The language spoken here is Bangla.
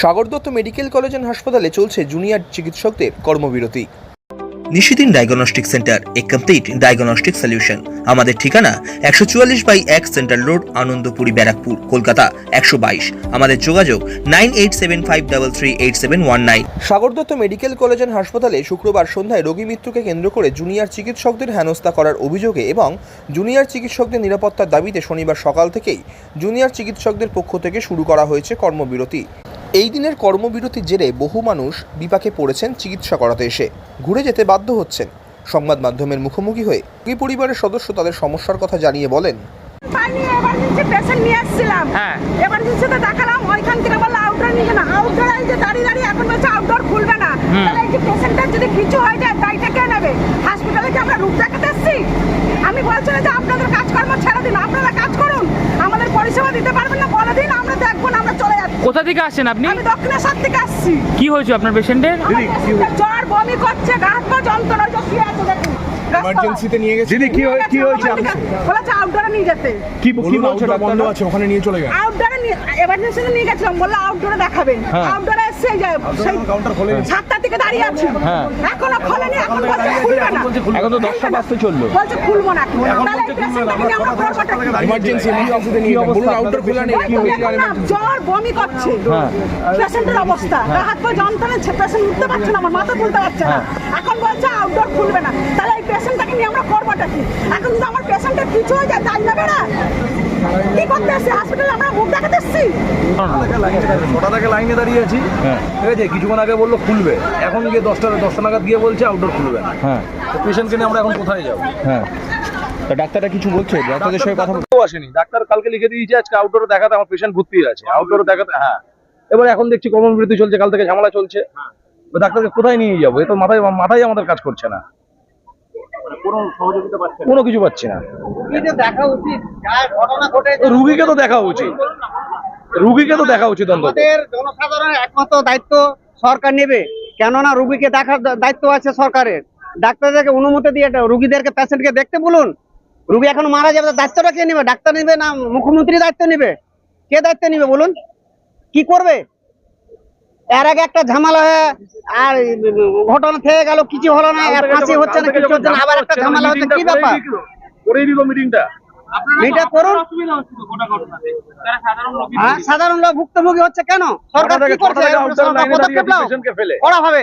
Sagar Dutta medical college and হাসপাতালে চলছে জুনিয়র চিকিৎসকদের কর্মবিরতি। Nishidin diagnostic centre a complete diagnostic solution আমাদের ঠিকানা একশো চুয়াল্লিশ বাই এক সেন্ট্রাল রোড আনন্দপুরি ব্যারাকপুর কলকাতা একশো বাইশ। আমাদের যোগাযোগ nine eight seven five double three eight seven one nine. Sagar Dutta medical college and হাসপাতালে শুক্রবার সন্ধ্যায় রোগী মৃত্যুকে কেন্দ্র করে জুনিয়র চিকিৎসকদের হেনস্থা করার অভিযোগে এবং জুনিয়র চিকিৎসকদের নিরাপত্তার দাবিতে শনিবার সকাল থেকেই জুনিয়র চিকিৎসকদের পক্ষ থেকে শুরু করা হয়েছে কর্মবিরতি। এই দিনের কর্মবিরতির জেরে বহু মানুষ বিপাকে পড়েছেন চিকিৎসা করাতে এসে। ঘুরে যেতে বাধ্য হচ্ছেন। সংবাদ মাধ্যমের মুখোমুখি হয়ে রোগী পরিবারের সদস্য তাদের সমস্যার কথা জানিয়ে বলেন পাইনি এমার্জেন্সি পেশেন্ট নিয়ে হ্যাঁ। এমার্জেন্সিতে দেখালাম ওইখান থেকে বলল আউটডোর নিবে না আউটডোর এই যে দাঁড়িয়ে দাঁড়িয়ে এখন বলছে আউটডোর খুলবে না। তাহলে এই যে পেশেন্টের যদি কিছু হয়ে যায় দায়টা কে নেবে? হসপিটালে কি আমরা রূপ দেখাতে এসেছি? আমি বলছিলাম যে আপনাদের কাজকর্ম ছেড়ে দিন আপনারা কাজ করুন। আমাদের পরিষেবা দিতে পারবেন না বলে দিন আমরা দেখব না আমরা চলে যাচ্ছি কোথা থেকে আসছেন আপনি? আমি দক্ষিণেশ্বর থেকে আসছি। কি হয়েছে আপনার পেশেন্টের? জ্বর বমি করছে গা হাত পা যন্ত্রণা যে শুয়ে আছে দেখুন। এমার্জেন্সিতে নিয়ে গেছি? দিদি কি হয়ে- কি হয়েছে? বলেছে আউটডোরে নিয়ে যেতে। কি কি বলছে বন্ধ আছে ওখানে নিয়ে চলে গেল। আউটডোরে এমার্জেন্সিতে নিয়ে গেছিলাম বলল আউটডোরে দেখাবেন। আউটডোরে এসে সেই কাউন্টার খোলে সাতটা থেকে দাঁড়িয়ে আছি। হ্যাঁ। এখনও খোলেনি এখন বলছে খুলবে না। এখন তো দশটা বাজতে চলল। বলছে খুলবো না তাহলে নিয়ে বলুন আউটডোর খোলা নেই তো জ্বর বমি করছে। হ্যাঁ। পেশেন্টের অবস্থা। গা হাত পা যন্ত্রণা পেশেন্ট উঠতে পারছে না আমার মাথা তুলতে পারছে না। এখন বলছে আউটডোর খুলবে না। তাহলে এই পেশেন্টটাকে নিয়ে আমরা করবোটা কি? এখন যদি আমার পেশেন্টের কিছু হয়ে যায় দায় নেবে না কি করতে এসছি? হসপিটালে আমরা মুখ দেখাতে এসছি? ছটা থেকে লাইনে দাঁড়িয়ে আছি। হ্যাঁ। ঠিক আছে কিছুক্ষণ আগে বলল খুলবে। এখন গিয়ে দশটা দশটা নাগাদ গিয়ে বলছে আউটডোর খুলবে না। হ্যাঁ। পেশেন্টকে নিয়ে আমরা এখন কোথায় যাব? হ্যাঁ। তা ডাক্তাররা কিছু বলছে? ডাক্তারদের সঙ্গে কথা বল- আসেনি। ডাক্তার কালকে লিখে দিয়েছে আজকে আউটডোরে দেখাতে আমার পেশেন্ট ভর্তি আছে। আউটডোরে দেখাতে হ্যাঁ। এবার এখন দেখছি কর্মবিরতি চলছে কাল থেকে ঝামেলা চলছে। ডাক্তারকে কোথায় নিয়ে যাব? এ তো মাথায় মাথায় আমাদের কাজ করছে না। কোনো পাচ্ছে কোনো কিছু পাচ্ছি না। রুগীকে তো দেখা উচিত। রুগীকে তো দেখা উচিত আমাদের জনসাধারণের একমাত্র দায়িত্ব সরকার নেবে। কেননা রুগীকে দেখার দায়িত্ব আছে সরকারের। ডাক্তারদেরকে অনুমতি দিয়ে রুগীদেরকে পেশেন্টকে দেখতে বলুন। রুগী এখন মারা যাবে দায়িত্বটা কে নেবে? ডাক্তার নেবে না মুখ্যমন্ত্রী দায়িত্ব নেবে? কে দায়িত্ব নেবে বলুন? কি করবে? এর আগে একটা ঝামেলা হয়ে আর ঘটনা থেকে গেল কিছু হলো না আর ফাঁসি হচ্ছে না কিছু হচ্ছে না আবার একটা ঝামেলা হচ্ছে কি ব্যাপার? করেই দিল মিটিংটা এটা করুন। হ্যাঁ সাধারণ লোক ভুক্তভোগী হচ্ছে কেন? সরকার কি করছে? সরকার পদক্ষেপ নাও। ফেলে। করা হবে।